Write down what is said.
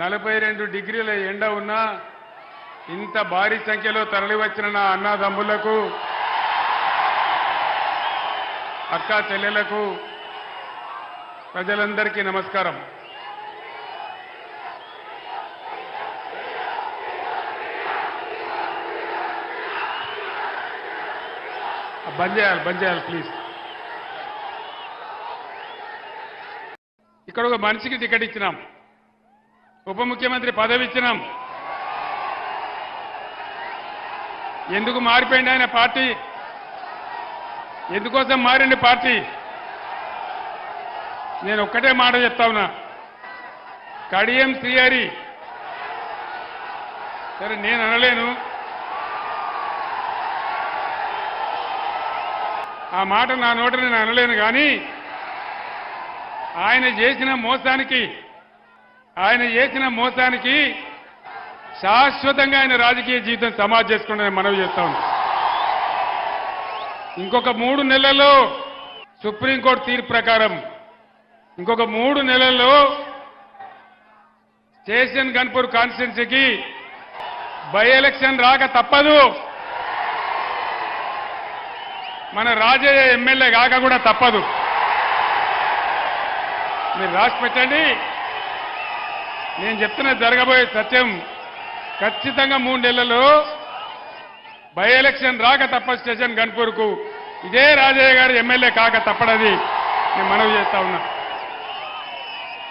నలభై రెండు డిగ్రీల ఎండ ఉన్నా ఇంత భారీ సంఖ్యలో తరలివచ్చిన నా అన్నదమ్ములకు అక్కా చెల్లెలకు ప్రజలందరికీ నమస్కారం. బంద్ చేయాలి బంద్ చేయాలి ప్లీజ్ ఇక్కడ ఒక మనిషికి టికెట్ ఇచ్చినాం. ఉప ముఖ్యమంత్రి పదవి ఇచ్చినాం. ఎందుకు మారిపోయింది ఆయన పార్టీ? ఎందుకోసం మారింది పార్టీ? నేను ఒక్కటే మాట చెప్తా ఉన్నా. కడియం శ్రీహరి. సరే నేను అనలేను. ఆ మాట నా నోట నేను అనలేను కానీ ఆయన చేసిన మోసానికి ఆయన చేసిన మోసానికి శాశ్వతంగా ఆయన రాజకీయ జీవితం సమాజ్ చేసుకుంటే మనవి చేస్తా ఇంకొక మూడు నెలల్లో సుప్రీంకోర్టు తీర్పు ప్రకారం ఇంకొక మూడు నెలల్లో స్టేషన్ గన్పూర్ కాన్స్టిట్యున్సీకి బై ఎలక్షన్ రాక తప్పదు. మన రాజయ్య ఎమ్మెల్యే కాక కూడా తప్పదు. మీరు రాసి పెట్టండి. నేను చెప్తున్న జరగబోయే సత్యం. ఖచ్చితంగా మూడు నెలల్లో బై ఎలక్షన్ రాక తప్ప స్టేషన్ గన్పూర్కు. ఇదే రాజయ్య గారు ఎమ్మెల్యే కాక తప్పడది. నేను మనవి చేస్తా ఉన్నా.